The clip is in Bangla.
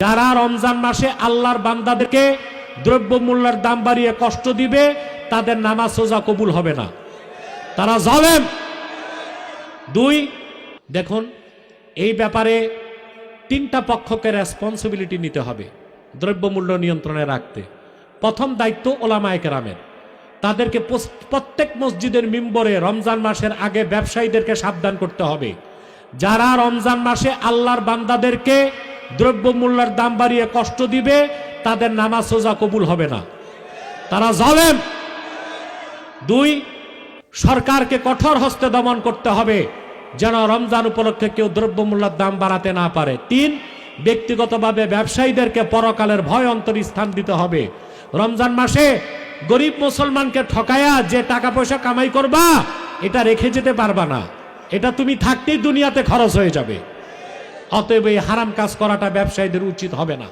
যারা রমজান মাসে আল্লাহর বান্দাদেরকে দ্রব্য মূল্যের দাম বাড়িয়ে কষ্ট দিবে, তাদের নামাজ সোজা কবুল হবে না। তারা জালেম। দুই, দেখুন, এই ব্যাপারে তিনটা পক্ষকে রেসপন্সিবিলিটি নিতে হবে দ্রব্যমূল্য নিয়ন্ত্রণে রাখতে। প্রথম দায়িত্ব ওলামায় কেরামের। তাদেরকে প্রত্যেক মসজিদের মিম্বরে রমজান মাসের আগে ব্যবসায়ীদেরকে সাবধান করতে হবে। যারা রমজান মাসে আল্লাহর বান্দাদেরকে দ্রব্যমূল্যের দাম বাড়িয়ে কষ্ট দিবে, তাদের নামাজ সোজা কবুল হবে না। তারা জালেম। দুই, সরকারকে কঠোর হস্তে দমন করতে হবে, যেন রমজান উপলক্ষে কেউ দ্রব্যমূল্যের দাম বাড়াতে না পারে। তিন, ব্যক্তিগতভাবে ব্যবসায়ীদেরকে পরকালের ভয় অন্তর স্থান দিতে হবে। রমজান মাসে গরিব মুসলমানকে ঠকায়া যে টাকা পয়সা কামাই করবা, এটা রেখে যেতে পারবা না। এটা তুমি থাকতেই দুনিয়াতে খরচ হয়ে যাবে। অতএব এই হারাম কাজ করাটা ব্যবসায়ীদের উচিত হবে না।